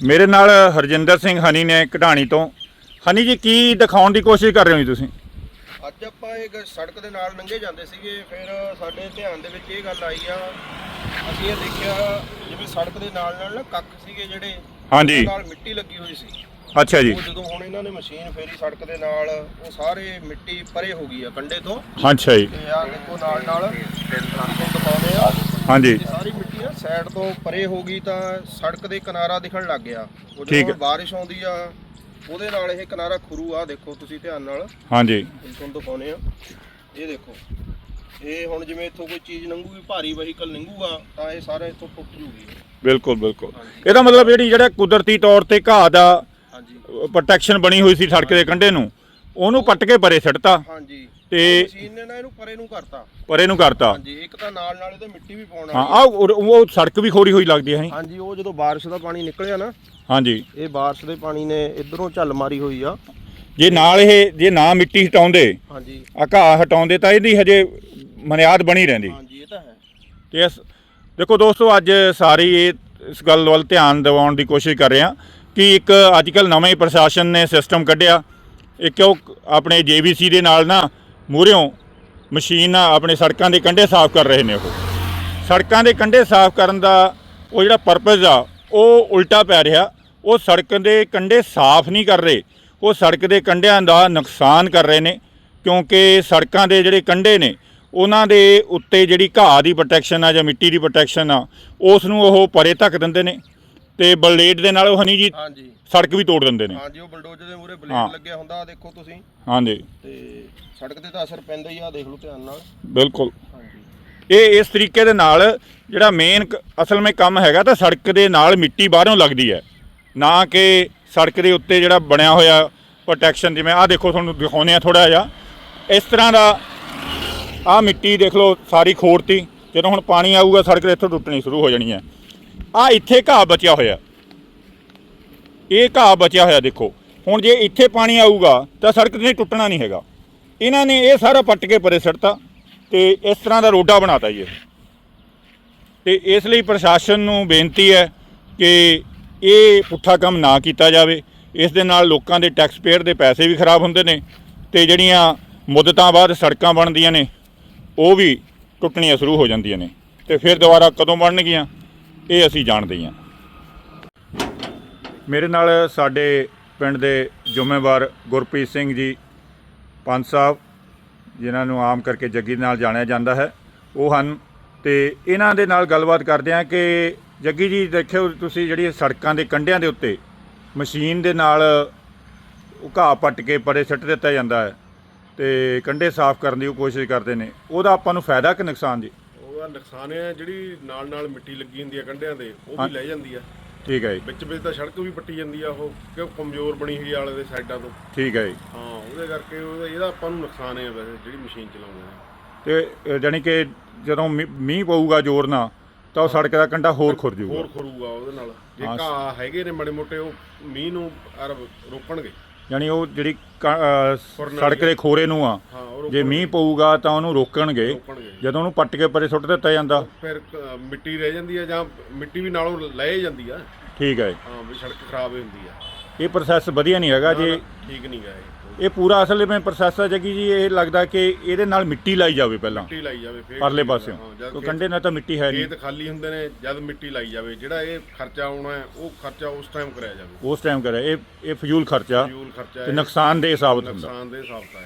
ਮੇਰੇ ਨਾਲ ਹਰਜਿੰਦਰ ਸਿੰਘ ਹਨੀ ਨੇ ਕਢਾਣੀ ਤੋਂ। ਹਨੀ ਜੀ ਕੀ ਦਿਖਾਉਣ ਦੀ ਕੋਸ਼ਿਸ਼ ਕਰ ਰਹੇ ਹੋ ਜੀ ਤੁਸੀਂ? ਅੱਜ ਆਪਾਂ ਇੱਕ ਸੜਕ ਦੇ ਨਾਲ ਲੰਘੇ ਜਾਂਦੇ ਸੀਗੇ ਫਿਰ ਸਾਡੇ ਧਿਆਨ ਦੇ ਵਿੱਚ ਇਹ ਗੱਲ ਆਈ ਆ। ਅਸੀਂ ਇਹ ਦੇਖਿਆ ਜਿਵੇਂ ਸੜਕ ਦੇ ਨਾਲ ਨਾਲ ਨਾ ਕੱਖ ਸੀਗੇ ਜਿਹੜੇ ਹਾਂਜੀ। ਨਾਲ ਮਿੱਟੀ ਲੱਗੀ ਹੋਈ ਸੀ। ਅੱਛਾ ਜੀ। ਉਹ ਜਦੋਂ ਹੁਣ ਇਹਨਾਂ ਨੇ ਮਸ਼ੀਨ ਫੇਰੀ ਸੜਕ ਦੇ ਨਾਲ ਉਹ ਸਾਰੇ ਮਿੱਟੀ ਪਰੇ ਹੋ ਗਈ ਆ ਕੰਡੇ ਤੋਂ। ਅੱਛਾ ਜੀ। ਤੇ ਆ ਦੇਖੋ ਨਾਲ ਨਾਲ ਦਿਖਾਉਂਦੇ ਆ। ਹਾਂਜੀ। ਸਾਰੀ ਸਾਈਡ ਤੋਂ ਪਰੇ ਹੋ ਗਈ ਤਾਂ ਸੜਕ ਦੇ ਕਿਨਾਰਾ ਦਿਖਣ ਲੱਗ ਗਿਆ। ਉਹ ਠੀਕ ਜਦੋਂ ਹੈ। ਬਾਰਿਸ਼ ਆਉਂਦੀ ਆ ਉਹਦੇ ਨਾਲ ਇਹ ਕਿਨਾਰਾ ਖੁਰੂ ਆ ਦੇਖੋ ਤੁਸੀਂ ਧਿਆਨ ਨਾਲ। ਹਾਂਜੀ। ਇਹ ਤੁਹਾਨੂੰ ਦਿਖਾਉਨੇ ਆ। ਇਹ ਦੇਖੋ ਇਹ ਹੁਣ ਜਿਵੇਂ ਇੱਥੋਂ ਕੋਈ ਚੀਜ਼ ਲੰਘੂਗੀ ਭਾਰੀ ਵਹੀਕਲ ਲੰਘੂਗਾ ਤਾਂ ਇਹ ਸਾਰਾ ਇੱਥੋਂ ਟੁੱਟ ਜੂਗੀ। ਬਿਲਕੁਲ ਬਿਲਕੁਲ। ਇਹਦਾ ਮਤਲਬ ਜਿਹੜੀ ਜਿਹੜਾ ਕੁਦਰਤੀ ਤੌਰ ਤੇ ਘਾਹ ਦਾ ਹਾਂਜੀ। ਪ੍ਰੋਟੈਕਸ਼ਨ ਬਣੀ ਹੋਈ ਸੀ ਸੜਕ ਦੇ ਕੰਢੇ ਨੂੰ ਉਹਨੂੰ ਪੱਟ ਕੇ ਪਰੇ ਸਿੱਟਤਾ। ਹਾਂਜੀ। ਤੇ- ਮਸ਼ੀਨ ਨੇ ਨਾ ਇਹਨੂੰ ਪਰੇ ਨੂੰ ਕਰਤਾ। ਪਰੇ ਨੂੰ ਕਰਤਾ। ਹਾਂਜੀ ਇੱਕ ਤਾਂ ਨਾਲ ਨਾਲ ਇਹਦੇ ਮਿੱਟੀ ਵੀ ਪਾਉਣ ਹਾਂ ਵਾਲੀ ਆ ਉਹ ਸੜਕ ਵੀ ਖੋਰੀ ਹੋਈ ਲੱਗਦੀ ਹੈ ਹਾਂਜੀ ਉਹ ਜਦੋਂ ਬਾਰਿਸ਼ ਦਾ ਪਾਣੀ ਨਿਕਲਿਆ ਨਾ ਹਾਂਜੀ। ਇਹ ਬਾਰਿਸ਼ ਦੇ ਪਾਣੀ ਨੇ ਇਧਰੋਂ ਝੱਲ ਮਾਰੀ ਹੋਈ ਆ। ਜੇ ਨਾਲ ਇਹ ਜੇ ਨਾ ਮਿੱਟੀ ਹਟਾਉਂਦੇ ਹਾਂਜੀ। ਆ ਘਾਹ ਹਟਾਉਂਦੇ ਤਾਂ ਇਹਦੀ ਹਜੇ ਮਨਿਆਦ ਬਣੀ ਰਹਿੰਦੀ। ਹਾਂਜੀ ਇਹ ਤਾਂ ਹੈ। ਤੇ ਇਸ ਦੇਖੋ ਦੋਸਤੋ ਅੱਜ ਸਾਰੀ ਇਹ ਇਸ ਗੱਲ ਵੱਲ ਧਿਆਨ ਦਿਵਾਉਣ ਦੀ ਕੋਸ਼ਿਸ਼ ਕਰ ਰਹੇ ਹਾਂ ਕਿ ਇੱਕ ਅੱਜਕੱਲ ਨਵੇਂ ਪ੍ਰਸ਼ਾਸਨ ਨੇ ਸਿਸਟਮ ਕੱਢਿਆ। ਇੱਕ ਉਹ ਆਪਣੇ ਜੀਬੀਸੀ ਦੇ ਨਾਲ ਨਾ ਮੂਹਰਿਓਂ ਮਸ਼ੀਨ ਨਾਲ ਆਪਣੇ ਸੜਕਾਂ ਦੇ ਕੰਢੇ ਸਾਫ਼ ਕਰ ਰਹੇ ਨੇ ਉਹ। ਸੜਕਾਂ ਦੇ ਕੰਢੇ ਸਾਫ਼ ਕਰਨ ਦਾ ਉਹ ਜਿਹੜਾ ਪਰਪਸ ਆ, ਉਹ ਉਲਟਾ ਪੈ ਰਿਹਾ। ਉਹ ਸੜਕ ਦੇ ਕੰਢੇ ਸਾਫ਼ ਨਹੀਂ ਕਰ ਰਹੇ। ਉਹ ਸੜਕ ਦੇ ਕੰਢਿਆਂ ਦਾ ਨੁਕਸਾਨ ਕਰ ਰਹੇ ਨੇ, ਕਿਉਂਕਿ ਸੜਕਾਂ ਦੇ ਜਿਹੜੇ ਕੰਢੇ ਨੇ, ਉਹਨਾਂ ਦੇ ਉੱਤੇ ਜਿਹੜੀ ਘਾਹ ਦੀ ਪ੍ਰੋਟੈਕਸ਼ਨ ਆ ਜਾਂ ਮਿੱਟੀ ਦੀ ਪ੍ਰੋਟੈਕਸ਼ਨ ਆ, ਉਸ ਨੂੰ ਉਹ ਪਰੇ ਧੱਕ ਦਿੰਦੇ ਨੇ। ਤੇ ਬਲੇਡ ਦੇ ਨਾਲ ਉਹ ਹਨੀ ਜੀ ਹਾਂਜੀ। ਸੜਕ ਵੀ ਤੋੜ ਦਿੰਦੇ ਨੇ। ਹਾਂਜੀ ਉਹ ਬਲਡੋਜ਼ਰ ਦੇ ਮੂਰੇ ਹਾਂ। ਬਲੇਡ ਲੱਗਿਆ ਹੁੰਦਾ ਆਹ ਦੇਖੋ ਤੁਸੀਂ। ਹਾਂਜੀ। ਤੇ ਸੜਕ ਤੇ ਤਾਂ ਅਸਰ ਪੈਂਦਾ ਹੀ ਆ ਦੇਖ ਲਓ ਧਿਆਨ ਨਾਲ। ਬਿਲਕੁਲ। ਹਾਂਜੀ। ਇਹ ਇਸ ਤਰੀਕੇ ਦੇ ਨਾਲ ਜਿਹੜਾ ਮੇਨ ਅਸਲ ਵਿੱਚ ਕੰਮ ਹੈਗਾ ਤਾਂ ਸੜਕ ਦੇ ਨਾਲ ਮਿੱਟੀ ਬਾਹਰੋਂ ਲੱਗਦੀ ਹੈ। ਨਾ ਕਿ ਸੜਕ ਦੇ ਉੱਤੇ ਜਿਹੜਾ ਬਣਿਆ ਹੋਇਆ ਪ੍ਰੋਟੈਕਸ਼ਨ ਜਿਵੇਂ ਆਹ ਦੇਖੋ ਤੁਹਾਨੂੰ ਦਿਖਾਉਂਦੇ ਆ ਥੋੜਾ ਜਿਹਾ। ਇਸ ਤਰ੍ਹਾਂ ਦਾ ਆਹ ਮਿੱਟੀ ਦੇਖ ਲਓ ਸਾਰੀ ਖੋੜਤੀ। ਜਦੋਂ ਹੁਣ ਪਾਣੀ ਆਊਗਾ ਸੜਕ ਇੱਥੋਂ ਟੁੱਟਣੀ ਸ਼ੁਰੂ ਹੋ ਜਾਣੀ ਹੈ। ਆ ਇੱਥੇ ਘਾਹ ਬਚਿਆ ਹੋਇਆ। ਇਹ ਘਾਹ ਬਚਿਆ ਹੋਇਆ ਦੇਖੋ। ਹੁਣ ਜੇ ਇੱਥੇ ਪਾਣੀ ਆਊਗਾ ਤਾਂ ਸੜਕ ਨੇ ਟੁੱਟਣਾ ਨਹੀਂ ਹੈਗਾ। ਇਹਨਾਂ ਨੇ ਇਹ ਸਾਰਾ ਪੱਟ ਕੇ ਪਰੇ ਸੜਤਾ ਤੇ ਇਸ ਤਰ੍ਹਾਂ ਦਾ ਰੋਡਾ ਬਣਾਤਾ ਜੀ ਇਹ। ਤੇ ਇਸ ਲਈ ਪ੍ਰਸ਼ਾਸਨ ਨੂੰ ਬੇਨਤੀ ਹੈ ਕਿ ਇਹ ਪੁੱਠਾ ਕੰਮ ਨਾ ਕੀਤਾ ਜਾਵੇ। ਇਸ ਦੇ ਨਾਲ ਲੋਕਾਂ ਦੇ ਟੈਕਸ ਪੇਅਰ ਦੇ ਪੈਸੇ ਵੀ ਖਰਾਬ ਹੁੰਦੇ ਨੇ ਤੇ ਜਿਹੜੀਆਂ ਮੁੱਦਤਾਂ ਬਾਅਦ ਸੜਕਾਂ ਬਣਦੀਆਂ ਨੇ, ਉਹ ਵੀ ਟੁੱਟਣੀਆਂ ਸ਼ੁਰੂ ਹੋ ਜਾਂਦੀਆਂ ਨੇ। ਤੇ ਫਿਰ ਦੁਬਾਰਾ ਕਦੋਂ ਬਣਨਗੀਆਂ? ਇਹ ਅਸੀਂ ਜਾਣਦੇ ਹਾਂ ਮੇਰੇ ਨਾਲ ਸਾਡੇ ਪਿੰਡ ਦੇ ਜ਼ਿੰਮੇਵਾਰ ਗੁਰਪ੍ਰੀਤ ਸਿੰਘ ਜੀ ਪੰਜ ਸਾਹਿਬ, ਜਿਨ੍ਹਾਂ ਨੂੰ ਆਮ ਕਰਕੇ ਜੱਗੀ ਦੇ ਨਾਲ ਜਾਣਿਆ ਜਾਂਦਾ ਹੈ, ਉਹ ਹਨ ਤੇ ਇਹਨਾਂ ਦੇ ਨਾਲ ਗੱਲਬਾਤ ਕਰਦੇ ਹਾਂ ਕਿ ਜੱਗੀ ਜੀ, ਦੇਖਿਓ ਤੁਸੀਂ ਜਿਹੜੀ ਸੜਕਾਂ ਦੇ ਕੰਢਿਆਂ ਦੇ ਉੱਤੇ ਮਸ਼ੀਨ ਦੇ ਨਾਲ ਘਾਹ ਪੱਟ ਕੇ ਪਰੇ ਸਿੱਟ ਦਿੱਤਾ ਜਾਂਦਾ ਹੈ ਤੇ ਕੰਢੇ ਸਾਫ਼ ਕਰਨ ਦੀ ਉਹ ਕੋਸ਼ਿਸ਼ ਕਰਦੇ ਨੇ, ਉਹਦਾ ਆਪਾਂ ਨੂੰ ਫਾਇਦਾ ਕਿ ਨੁਕਸਾਨ ਜੀ? ਉਹਦਾ ਨੁਕਸਾਨ ਇਹ ਹੈ ਜਿਹੜੀ ਨਾਲ ਨਾਲ ਮਿੱਟੀ ਲੱਗੀ ਹੁੰਦੀ ਹੈ ਕੰਢਿਆਂ ਤੇ ਉਹ ਹਾਂ। ਵੀ ਲੈ ਜਾਂਦੀ ਆ। ਠੀਕ ਹੈ ਜੀ। ਵਿੱਚ ਵਿੱਚ ਤਾਂ ਸੜਕ ਵੀ ਪੱਟੀ ਜਾਂਦੀ ਆ ਉਹ ਕਿਉਂ ਕਮਜ਼ੋਰ ਬਣੀ ਹੋਈ ਆ ਆਲੇ ਦੇ ਸਾਈਡਾਂ ਤੋਂ। ਠੀਕ ਹੈ ਜੀ। ਹਾਂ ਉਹਦੇ ਕਰਕੇ ਉਹਦਾ ਇਹਦਾ ਆਪਾਂ ਨੂੰ ਨੁਕਸਾਨ ਹੈ ਵੈਸੇ ਜਿਹੜੀ ਮਸ਼ੀਨ ਚਲਾਉਂਦੇ ਆ। ਤੇ ਅ, ਜਾਣੀ ਕਿ ਜਦੋਂ ਮੀ- ਮੀਂਹ ਪਊਗਾ ਜ਼ੋਰ ਨਾਲ ਤਾਂ ਉਹ ਸੜਕ ਦਾ ਕੰਢਾ ਹੋਰ ਖੁਰ ਜਾਊਗਾ। ਹੋਰ ਖਰੂਗਾ ਉਹਦੇ ਨਾਲ। ਜੇ ਹਾਂ। ਘਾਹ ਹੈਗੇ ਨੇ ਮਾੜੇ ਮੋਟੇ ਉਹ ਮੀਂਹ ਨੂੰ ਅਰ ਰੋਕਣਗੇ। ਯਾਨੀ ਉਹ ਜਿਹੜੀ ਕ- ਅ, ਖੁਰਨਾ ਸੜਕ ਦੇ ਖੋਰੇ ਨੂੰ ਆ ਹਾਂ ਉਹ ਜੇ ਰੋਕਣਗੇ। ਮੀਂਹ ਪਊਗਾ ਤਾਂ ਉਹਨੂੰ ਰੋਕਣਗੇ। ਰੋਕਣਗੇ। ਜਦੋਂ ਉਹਨੂੰ ਪੱਟ ਕੇ ਪਰੇ ਸੁੱਟ ਦਿੱਤਾ ਜਾਂਦਾ। ਫਿਰ ਅ, ਮਿੱਟੀ ਰਹਿ ਜਾਂਦੀ ਆ ਜਾਂ ਮਿੱਟੀ ਵੀ ਨਾਲੋਂ ਲੈ ਜਾਂਦੀ ਆ। ਠੀਕ ਹੈ ਹਾਂ ਵੀ ਸੜਕ ਖਰਾਬ ਹੋ ਜਾਂਦੀ ਆ। ਇਹ ਪ੍ਰੋਸੈਸ ਵਧੀਆ ਨਹੀਂ ਹੈਗਾ ਜੇ। ਠੀਕ ਨਹੀਂ ਗਾ ਇਹ। ਇਹ ਪੂਰਾ ਅਸਲ ਵਿੱਚ ਪ੍ਰੋਸੈਸ ਹੈ ਜਗੀ ਜੀ ਇਹ ਲੱਗਦਾ ਕਿ ਇਹਦੇ ਨਾਲ ਮਿੱਟੀ ਲਾਈ ਜਾਵੇ ਪਹਿਲਾਂ। ਮਿੱਟੀ ਲਾਈ ਜਾਵੇ ਫਿਰ ਪਰਲੇ ਪਾਸਿਓਂ। ਹਾਂ, ਜਦ ਖੇਤ- ਕੰਢੇ ਨਾਲ ਤਾਂ ਮਿੱਟੀ ਹੈ ਨਹੀਂ। ਖੇਤ ਖਾਲੀ ਹੁੰਦੇ ਨੇ ਜਦ ਮਿੱਟੀ ਲਾਈ ਜਾਵੇ ਜਿਹੜਾ ਇਹ ਖਰਚਾ ਆਉਣਾ ਹੈ ਉਹ ਖਰਚਾ ਉਸ ਟਾਈਮ ਕਰਿਆ ਜਾਵੇ। ਉਸ ਟਾਈਮ ਕਰਿਆ। ਇਹ ਇਹ ਫਜ਼ੂਲ ਖਰਚਾ ਫਿਊਲ ਖਰਚਾ ਤੇ ਇਹ ਨੁਕਸਾਨਦੇਹ ਸਾਬਤ ਹੁੰਦਾ। ਨੁਕਸਾਨ ਦੇ ਹਿਸਾਬ ਦਾ